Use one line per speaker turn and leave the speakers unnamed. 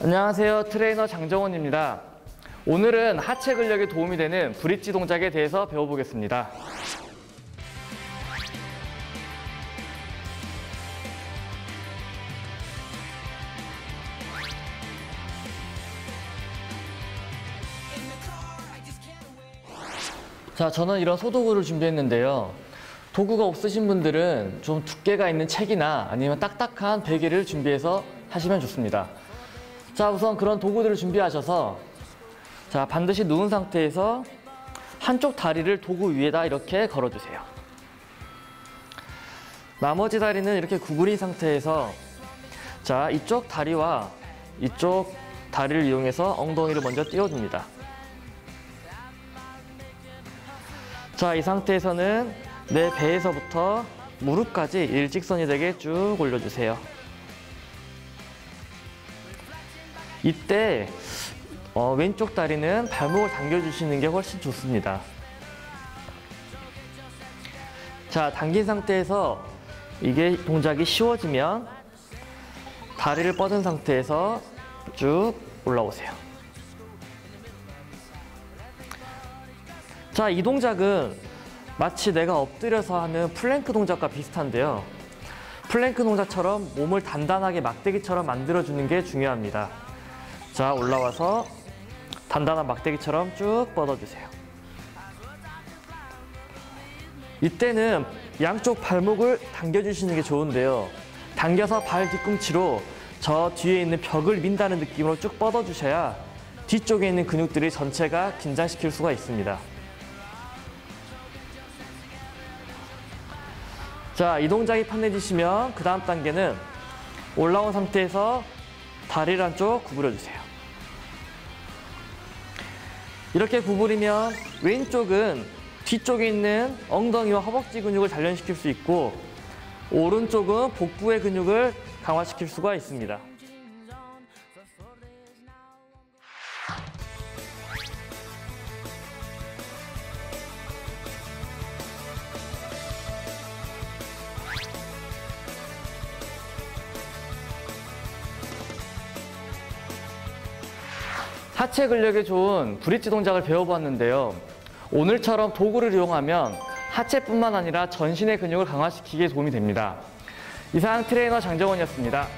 안녕하세요. 트레이너 장정원입니다. 오늘은 하체 근력에 도움이 되는 브릿지 동작에 대해서 배워보겠습니다. 자, 저는 이런 소도구를 준비했는데요. 도구가 없으신 분들은 좀 두께가 있는 책이나 아니면 딱딱한 베개를 준비해서 하시면 좋습니다. 자, 우선 그런 도구들을 준비하셔서 자, 반드시 누운 상태에서 한쪽 다리를 도구 위에다 이렇게 걸어주세요. 나머지 다리는 이렇게 구부린 상태에서 자, 이쪽 다리와 이쪽 다리를 이용해서 엉덩이를 먼저 띄워줍니다. 자, 이 상태에서는 내 배에서부터 무릎까지 일직선이 되게 쭉 올려주세요. 이때 어, 왼쪽 다리는 발목을 당겨주시는 게 훨씬 좋습니다. 자, 당긴 상태에서 이게 동작이 쉬워지면 다리를 뻗은 상태에서 쭉 올라오세요. 자, 이 동작은 마치 내가 엎드려서 하는 플랭크 동작과 비슷한데요. 플랭크 동작처럼 몸을 단단하게 막대기처럼 만들어주는 게 중요합니다. 자, 올라와서 단단한 막대기처럼 쭉 뻗어주세요. 이때는 양쪽 발목을 당겨주시는 게 좋은데요. 당겨서 발 뒤꿈치로 저 뒤에 있는 벽을 민다는 느낌으로 쭉 뻗어주셔야 뒤쪽에 있는 근육들이 전체가 긴장시킬 수가 있습니다. 자, 이 동작이 편해지시면 그 다음 단계는 올라온 상태에서 다리를 한쪽 구부려 주세요. 이렇게 구부리면 왼쪽은 뒤쪽에 있는 엉덩이와 허벅지 근육을 단련시킬 수 있고 오른쪽은 복부의 근육을 강화시킬 수가 있습니다. 하체 근력에 좋은 브릿지 동작을 배워보았는데요. 오늘처럼 도구를 이용하면 하체뿐만 아니라 전신의 근육을 강화시키기에 도움이 됩니다. 이상 트레이너 장정원이었습니다.